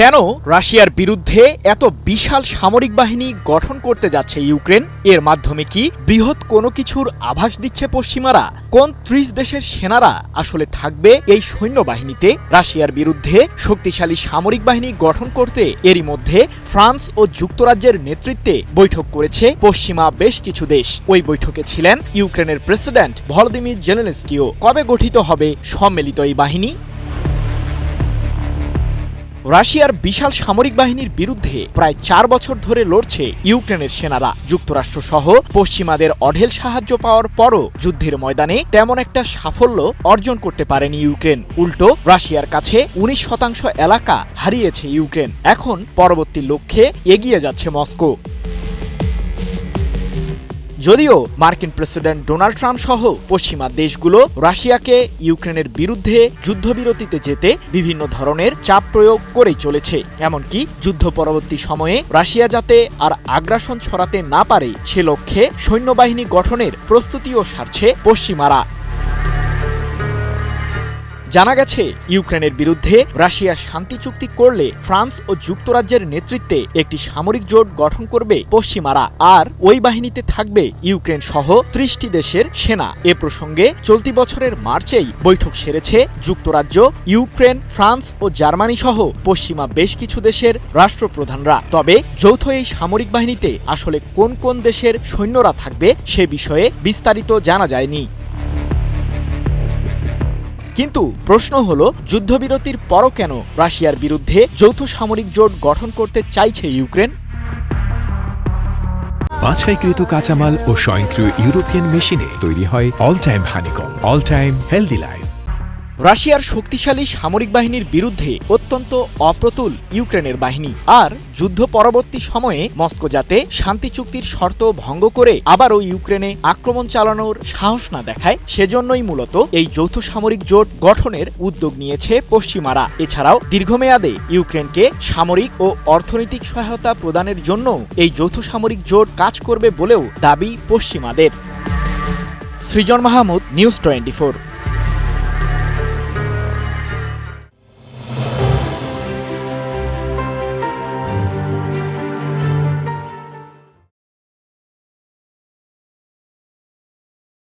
কেন রাশিয়ার বিরুদ্ধে এত বিশাল সামরিক বাহিনী গঠন করতে যাচ্ছে ইউক্রেন? এর মাধ্যমে কি বৃহৎ কোনো কিছুর আভাস দিচ্ছে পশ্চিমারা? কোন ত্রিশ দেশের সেনারা আসলে থাকবে এই সৈন্যবাহিনীতে? রাশিয়ার বিরুদ্ধে শক্তিশালী সামরিক বাহিনী গঠন করতে এরই মধ্যে ফ্রান্স ও যুক্তরাজ্যের নেতৃত্বে বৈঠক করেছে পশ্চিমা বেশ কিছু দেশ। ওই বৈঠকে ছিলেন ইউক্রেনের প্রেসিডেন্ট ভলদিমির জেলেনস্কিও। কবে গঠিত হবে সম্মিলিত এই বাহিনী? রাশিয়ার বিশাল সামরিক বাহিনীর বিরুদ্ধে প্রায় চার বছর ধরে লড়ছে ইউক্রেনের সেনারা। যুক্তরাষ্ট্র সহ পশ্চিমাদের অঢেল সাহায্য পাওয়ার পরও যুদ্ধের ময়দানে তেমন একটা সাফল্য অর্জন করতে পারেনি ইউক্রেন। উল্টো, রাশিয়ার কাছে উনিশ শতাংশ এলাকা হারিয়েছে ইউক্রেন। এখন পরবর্তী লক্ষ্যে এগিয়ে যাচ্ছে মস্কো। যদিও মার্কিন প্রেসিডেন্ট ডোনাল্ড ট্রাম্প সহ পশ্চিমা দেশগুলো রাশিয়াকে ইউক্রেনের বিরুদ্ধে যুদ্ধবিরতিতে যেতে বিভিন্ন ধরনের চাপ প্রয়োগ করেই চলেছে। এমনকি যুদ্ধ পরবর্তী সময়ে রাশিয়া যাতে আর আগ্রাসন ছড়াতে না পারে, সে লক্ষ্যে সৈন্যবাহিনী গঠনের প্রস্তুতিও সারছে পশ্চিমারা। জানা গেছে, ইউক্রেনের বিরুদ্ধে রাশিয়া শান্তি চুক্তি করলে ফ্রান্স ও যুক্তরাজ্যের নেতৃত্বে একটি সামরিক জোট গঠন করবে পশ্চিমারা, আর ওই বাহিনীতে থাকবে ইউক্রেন সহ ত্রিশটি দেশের সেনা। এ প্রসঙ্গে চলতি বছরের মার্চেই বৈঠক সেরেছে যুক্তরাজ্য, ইউক্রেন, ফ্রান্স ও জার্মানি সহ পশ্চিমা বেশ কিছু দেশের রাষ্ট্রপ্রধানরা। তবে যৌথ এই সামরিক বাহিনীতে আসলে কোন কোন দেশের সৈন্যরা থাকবে সে বিষয়ে বিস্তারিত জানা যায়নি। কিন্তু প্রশ্ন হলো, যুদ্ধবিরতির পরও কেন রাশিয়ার বিরুদ্ধে যৌথ সামরিক জোট গঠন করতে চাইছে ইউক্রেন? বাছাইকৃত কাঁচামাল ও স্বয়ংক্রিয় ইউরোপিয়ান মেশিনে তৈরি হয় all time honeycomb all time healthy life রাশিয়ার শক্তিশালী সামরিক বাহিনীর বিরুদ্ধে অত্যন্ত অপ্রতুল ইউক্রেনের বাহিনী। আর যুদ্ধ পরবর্তী সময়ে মস্কো যাতে শান্তি চুক্তির শর্ত ভঙ্গ করে আবারও ইউক্রেনে আক্রমণ চালানোর সাহস না দেখায়, সেজন্যই মূলত এই যৌথ সামরিক জোট গঠনের উদ্যোগ নিয়েছে পশ্চিমারা। এছাড়াও দীর্ঘমেয়াদে ইউক্রেনকে সামরিক ও অর্থনৈতিক সহায়তা প্রদানের জন্য এই যৌথ সামরিক জোট কাজ করবে বলেও দাবি পশ্চিমাদের। সৃজন মাহমুদ, নিউজ টোয়েন্টি